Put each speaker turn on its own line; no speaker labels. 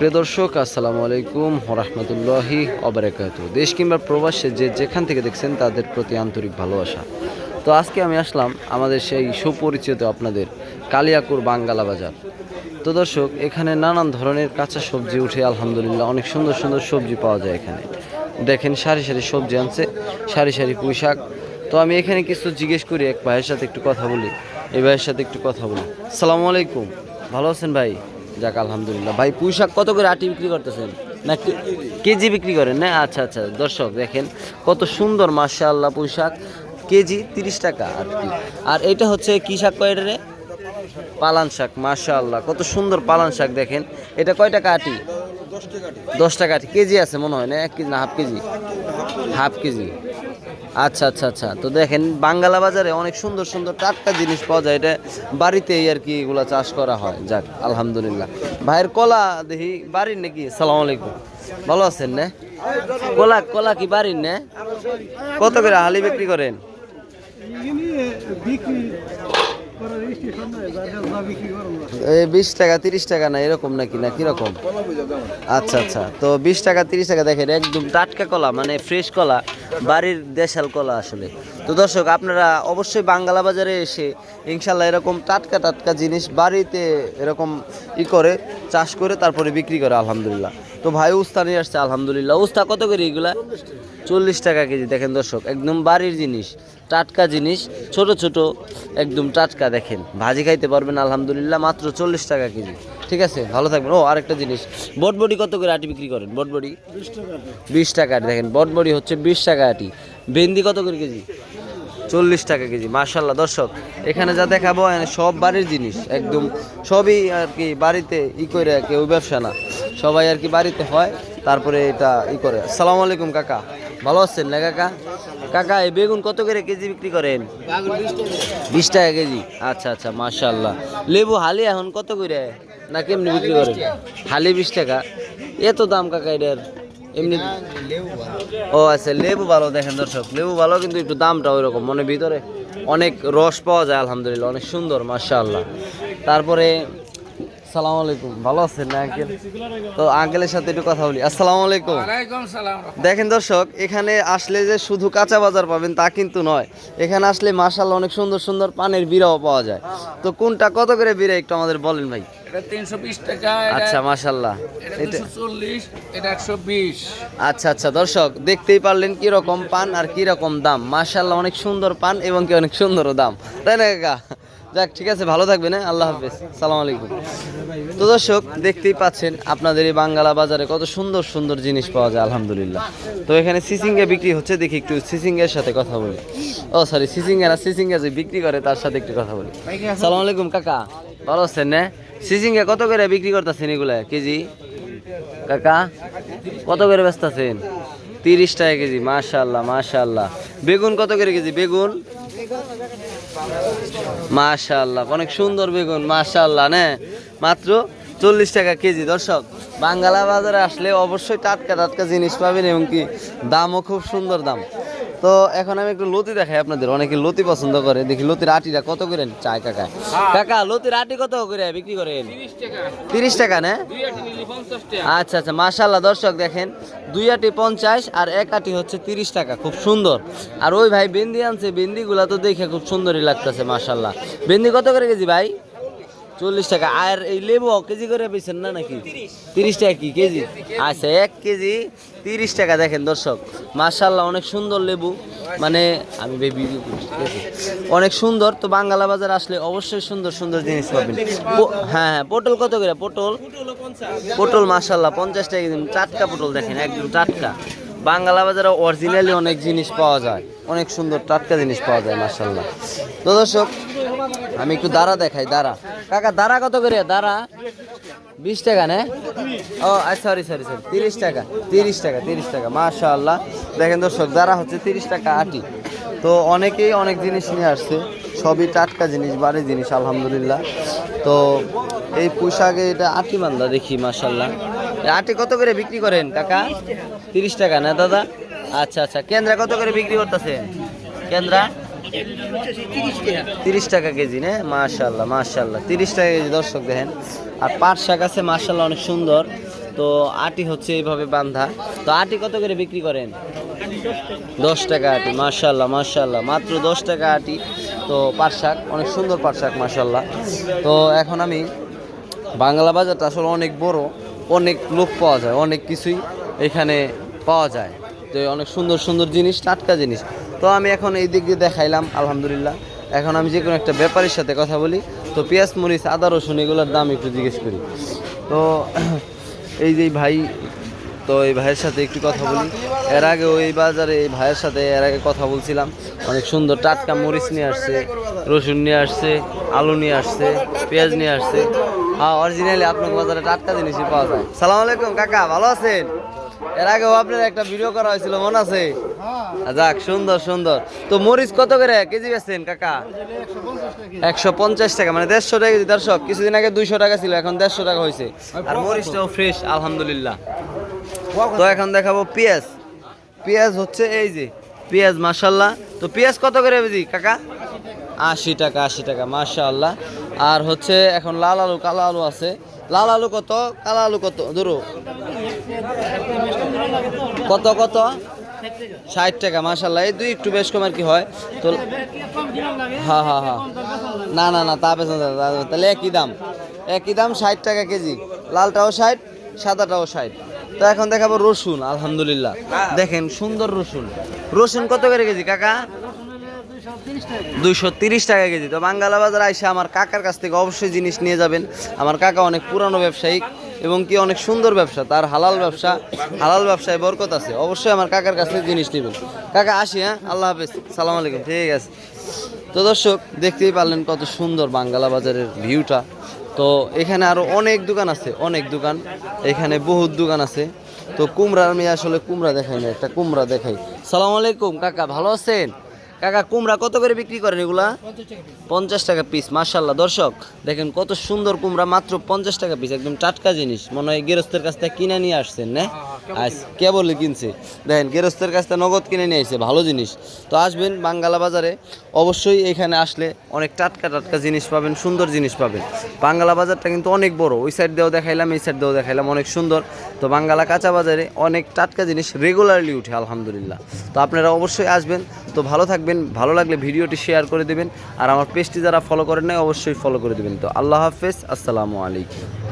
প্রিয় দর্শক, আসসালামু আলাইকুম রহমতুল্লাহি অবরাকাত দেশ কিংবা প্রবাসে যে যেখান থেকে দেখছেন তাদের প্রতি আন্তরিক ভালোবাসা। তো আজকে আমি আসলাম আমাদের সেই সুপরিচিত আপনাদের কালিয়াকুর বাঙ্গালা বাজার। তো দর্শক, এখানে নানান ধরনের কাঁচা সবজি উঠে আলহামদুলিল্লাহ অনেক সুন্দর সুন্দর সবজি পাওয়া যায় এখানে। দেখেন সারি সারি সবজি আনছে, সারি সারি পুঁই শাক। তো আমি এখানে কিছু জিজ্ঞেস করি, এক ভাইয়ের সাথে একটু কথা বলি, এই ভাইয়ের সাথে একটু কথা বলি। সালামু আলাইকুম, ভালো আছেন ভাই? যাক, আলহামদুলিল্লাহ। ভাই পুঁই শাক কত করে আটি বিক্রি করতেছেন? না কেজি বিক্রি করেন? না আচ্ছা আচ্ছা দর্শক দেখেন, কত সুন্দর মাসা আল্লাহ পুঁই শাক কেজি তিরিশ টাকা আর কি। আর এটা হচ্ছে কি শাক কয় এটা রে? পালান শাক মাশা আল্লাহ কত সুন্দর পালান শাক দেখেন। এটা কয় টাকা আটি? দশ টাকা আটি। কেজি আছে, মনে হয় না, এক কেজি না, হাফ কেজি? Half KG. আচ্ছা আচ্ছা আচ্ছা। তো দেখেন, বাঙ্গালা বাজারে অনেক সুন্দর সুন্দর টাটকা জিনিস পাওয়া যায়। এটা বাড়িতেই আর কি এগুলো চাষ করা হয়। যাক, আলহামদুলিল্লাহ। ভাইয়ের কলা দেখি, বাড়ির নাকি? সালাম আলাইকুম। ভালো আছেন না? কলা কলা কি বাড়ির না? কত করে হালি বিক্রি করেন? বিশ টাকা, তিরিশ টাকা না, এরকম নাকি, না কীরকম? আচ্ছা আচ্ছা। তো বিশ টাকা, তিরিশ টাকা দেখেন, একদম টাটকা কলা মানে ফ্রেশ কলা, বাড়ির দেশাল কলা আসলে। তো দর্শক, আপনারা অবশ্যই বাঙ্গালা বাজারে এসে ইনশাল্লাহ এরকম টাটকা টাটকা জিনিস বাড়িতে এরকম ই করে, চাষ করে তারপরে বিক্রি করে, আলহামদুলিল্লাহ। তো ভাই উস্তা নিয়ে আসছে, আলহামদুলিল্লাহ। উস্তা কত করে এগুলা? চল্লিশ টাকা কেজি, দেখেন দর্শক, একদম বাড়ির জিনিস, টাটকা জিনিস, ছোট ছোট, একদম টাটকা, দেখেন। ভাজি খাইতে পারবেন, আলহামদুলিল্লাহ, মাত্র চল্লিশ টাকা কেজি। ঠিক আছে? ভালো থাকবেন। ও, আরেকটা জিনিস, বটবডি কত করে আটি বিক্রি করেন? বটবডি? বিশ টাকা আটি। দেখেন, বটবডি হচ্ছে বিশ টাকা আটি। ভেন্দি কত করে কেজি? চল্লিশ টাকা কেজি মার্শাল্লাহ দর্শক, এখানে যা দেখাবো সব বাড়ির জিনিস, একদম সবই আর কি বাড়িতে ই করে কেউ ব্যবসা না। সবাই আর কি বাড়িতে হয়, তারপরে এটা ই করে। সালাম আলাইকুম, কাকা। ভালো আছেন না, কাকা? কাকা, এই বেগুন কত করে কেজি বিক্রি করেন? বিশ টাকা কেজি। আচ্ছা আচ্ছা মার্শাল্লাহ লেবু হালি এখন কত করে? না কেমনি বিক্রি করেন? হালি বিশ টাকা। এত দাম, কাকা, এটার? এমনি ও আচ্ছা লেবু ভালো, দেখেন দর্শক, লেবু ভালো, কিন্তু একটু দামটা ওই রকম মনে ভিতরে অনেক রস পাওয়া যায়, আলহামদুলিল্লাহ, অনেক সুন্দর, মাশাআল্লাহ। তারপরে সালাম আলাইকুম। ভালো আছেন না আঙ্কেল? তো আঙ্কেলের সাথে একটু কথা বলি। আসসালামু আলাইকুম। দেখেন দর্শক এখানে আসলে যে শুধু কাঁচা বাজার পাবেন তা কিন্তু নয়। এখানে আসলে অনেক সুন্দর সুন্দর পানের বিড়াও পাওয়া যায়। তো কোনটা কত করে বিড়া একটু আমাদের বলেন ভাই? আচ্ছা আচ্ছা আচ্ছা দর্শক দেখতেই পারলেন কি রকম পান আর কি রকম দাম। মাশাআল্লাহ অনেক সুন্দর পান এবং কি অনেক সুন্দরও দাম। তাই না কাকা? যাক, ঠিক আছে, ভালো থাকবেন হ্যাঁ? আল্লাহ হাফেজ। সালাম আলাইকুম। তো দর্শক, দেখতেই পাচ্ছেন আপনাদের এই বাঙ্গালা বাজারে কত সুন্দর সুন্দর জিনিস পাওয়া যায়, আলহামদুলিল্লাহ। তো এখানে সিসিঙ্গা বিক্রি হচ্ছে, দেখি একটু সিসিঙ্গের সাথে কথা বলি। ও সরি সিসিঙ্গা না সিসিঙ্গা যে বিক্রি করে, তার সাথে একটু কথা বলি। সালাম আলাইকুম, কাকা। ভালো আছেন না সিসিঙ্গা কত করে বিক্রি করতেছেন এগুলা, কেজি? কাকা, কত করে ব্যস্ত আছেন তিরিশ টাকা কেজি মাশাল্লাহ মাশাল্লাহ বেগুন কত করে কেজি? বেগুন? মাশাল্লাহ অনেক সুন্দর বেগুন মাশাল্লাহ নে? মাত্র চল্লিশ টাকা কেজি, দর্শক, বাঙ্গালা বাজারে আসলে অবশ্যই টাটকা টাটকা জিনিস পাবেন এবং কি দামও খুব সুন্দর দাম। তো এখন আমি একটু লতি দেখাই আপনাদের। অনেকে লতি পছন্দ করে। দেখি লতির আটিটা কত করে চায় কাকা। কাকা লতির আটি কত করে বিক্রি করেন? তিরিশ টাকা। না? আচ্ছা আচ্ছা মাশাল্লাহ দর্শক দেখেন। দুই আটি পঞ্চাশ আর এক আটি হচ্ছে তিরিশ টাকা। খুব সুন্দর। আর ওই ভাই বেন্দি আনছে বেন্দিগুলা তো দেখে খুব সুন্দরই লাগতেছে মাশাল্লাহ বেন্দি কত করে কেজি ভাই? চল্লিশ টাকা। আর এই লেবু কেজি করে পেয়েছেন না নাকি? তিরিশ টাকা কি কেজি? আচ্ছা এক কেজি তিরিশ টাকা। দেখেন দর্শক মাশাল্লাহ অনেক সুন্দর লেবু। মানে আমি বেবি অনেক সুন্দর। তো বাঙ্গালা বাজার আসলে অবশ্যই সুন্দর সুন্দর জিনিস পাবেন। হ্যাঁ হ্যাঁ পটল কত করে? পটল? পটল মাশাল্লাহ পঞ্চাশ টাকা টাটকা পটল দেখেন, একদম টাটকা। বাঙ্গালা বাজারে অরিজিনালি অনেক জিনিস পাওয়া যায়। অনেক সুন্দর টাটকা জিনিস পাওয়া যায় মাশাল্লাহ তো দর্শক আমি একটু দাঁড়া দেখাই, দাঁড়া। কাকা, দাঁড়া কত করে? দাঁড়া। বিশ টাকা, না? ও সরি সরি সরি তিরিশ টাকা তিরিশ টাকা তিরিশ টাকা। মাশাআল্লাহ। দেখেন দর্শক, দাঁড়া হচ্ছে তিরিশ টাকা আটি। তো অনেকেই অনেক জিনিস নিয়ে আসছে। সবই টাটকা জিনিস, বাড়ির জিনিস, আলহামদুলিল্লাহ। তো এই পোশাকে এটা আটি বান্ধা দেখি মাশাল্লাহ আটি কত করে বিক্রি করেন, কাকা? তিরিশ টাকা, না, দাদা? আচ্ছা আচ্ছা। কেন্দ্রা কত করে বিক্রি করতেছেন কেন্দ্রা? তিরিশ টাকা। কেজি, না? মাশাল্লাহ মাশাল্লাহ তিরিশ টাকা কেজি, দর্শক দেখেন। আর পাট শাক আছে মাশাল্লাহ অনেক সুন্দর। তো আটি হচ্ছে এইভাবে বান্ধা। তো আটি কত করে বিক্রি করেন? দশ টাকা আটি মার্শাল্লাহ মার্শাল্লাহ মাত্র দশ টাকা আটি। তো পাট শাক, অনেক সুন্দর পাট শাক মার্শাল্লাহ তো এখন আমি বাংলা বাজারটা আসলে অনেক বড়, অনেক লোক পাওয়া যায়, অনেক কিছুই এখানে পাওয়া যায়। তো অনেক সুন্দর সুন্দর জিনিস, টাটকা জিনিস। তো আমি এখন এই দিক দিয়ে দেখাইলাম, আলহামদুলিল্লাহ। এখন আমি যে কোনো একটা ব্যাপারীর সাথে কথা বলি। তো পেঁয়াজ, মরিচ, আদা, রসুন, এগুলোর দাম একটু জিজ্ঞেস করি। তো এই যে ভাই, তো এই ভাইয়ের সাথে একটু কথা বলি। এর আগে ওই বাজারে এই ভাইয়ের সাথে এর আগে কথা বলছিলাম। অনেক সুন্দর টাটকা মরিচ নিয়ে আসছে, রসুন নিয়ে আসছে, আলু নিয়ে আসছে, পেঁয়াজ নিয়ে আসছে। হ্যাঁ অরিজিনালি আপনার বাজারে টাটকা জিনিসই পাওয়া যায়। সালাম আলাইকুম, কাকা, ভালো আছেন? এর আগেও আপনার একটা ভিডিও করা হয়েছিল মনে আছে? যাক সুন্দর সুন্দর। তো মরিচ কত করে? কেজি বেচছেন কাকা? একশো পঞ্চাশ টাকা মানে দেড়শো টাকা দর্শক কিছুদিন আগে দুইশো টাকা ছিল এখন দেড়শো টাকা হয়েছে। আর মরিচটাও ফ্রেশ আলহামদুলিল্লাহ। তো। এখন দেখাবো পেঁয়াজ। পেঁয়াজ হচ্ছে এই যে পেঁয়াজ মাসাল্লাহ তো পেঁয়াজ কত করে বেজি কাকা? আশি টাকা আশি টাকা মাশাআল্লাহ। আর হচ্ছে এখন লাল আলু কালো আলু আছে। লাল আলু কত? কালো আলু কত? ধরো। কত কত? ষাট টাকা মাশাল্লাহ এই দুই একটু বেশ কম আর কি হয়। তো হ্যাঁ হ্যাঁ হ্যাঁ না না না তা বেশ না, তা- তা- তাহলে একই দাম। একই দাম ষাট টাকা কেজি। লালটাও ষাট সাদাটাও ষাট। তো এখন দেখাবো রসুন আলহামদুলিল্লাহ। দেখেন সুন্দর রসুন। রসুন কত করে কেজি কাকা? দুইশো তিরিশ টাকা কেজি। তো বাঙ্গালা বাজার আইসে আমার কাকার কাছ থেকে অবশ্যই জিনিস নিয়ে যাবেন। আমার কাকা অনেক পুরানো ব্যবসায়িক এবং কি অনেক সুন্দর ব্যবসা, তার হালাল ব্যবসা, হালাল ব্যবসায় বরকত আছে। অবশ্যই আমার কাকার কাছ থেকে জিনিস নেবেন। কাকা, আসি হ্যাঁ? আল্লাহ হাফেজ। সালাম আলাইকুম। ঠিক আছে। তো দর্শক, দেখতেই পারলেন কত সুন্দর বাঙ্গালা বাজারের ভিউটা। তো এখানে আরও অনেক দোকান আছে, অনেক দোকান। এখানে বহুত দোকান আছে। তো কুমড়া আমি আসলে কুমড়া দেখাই না, একটা কুমড়া দেখাই। সালাম আলাইকুম, কাকা, ভালো আছেন? কাকা, কুমড়া কত করে বিক্রি করেন এগুলা? পঞ্চাশ টাকা পিস মার্শাল্লাহ দর্শক, দেখেন কত সুন্দর কুমড়া, মাত্র পঞ্চাশ টাকা পিস একদম টাটকা জিনিস। মনে হয় গেরস্তের কাছ থেকে কিনে নিয়ে আসছেন, না? কে বলে কিনছে। দেখেন গেরস্তের কাছ থেকে নগদ কিনে নিয়ে আসছে ভালো জিনিস। তো আসবেন বাঙ্গালা বাজারে অবশ্যই এখানে আসলে অনেক টাটকা টাটকা জিনিস পাবেন সুন্দর জিনিস পাবেন। বাঙ্গালা বাজারটা কিন্তু অনেক বড় ওই সাইড দিয়েও দেখাইলাম এই সাইড দিয়েও দেখাইলাম অনেক সুন্দর। তো বাঙ্গালা কাঁচা বাজারে অনেক টাটকা জিনিস রেগুলারলি উঠে আলহামদুলিল্লাহ। তো আপনারা অবশ্যই আসবেন। তো ভালো থাকবেন ভালো লাগলে ভিডিওটি শেয়ার করে দেবেন আর আমার পেজটি যারা ফলো করেন নাই অবশ্যই ফলো করে দেবেন। তো আল্লাহ হাফেজ আসসালামু আলাইকুম।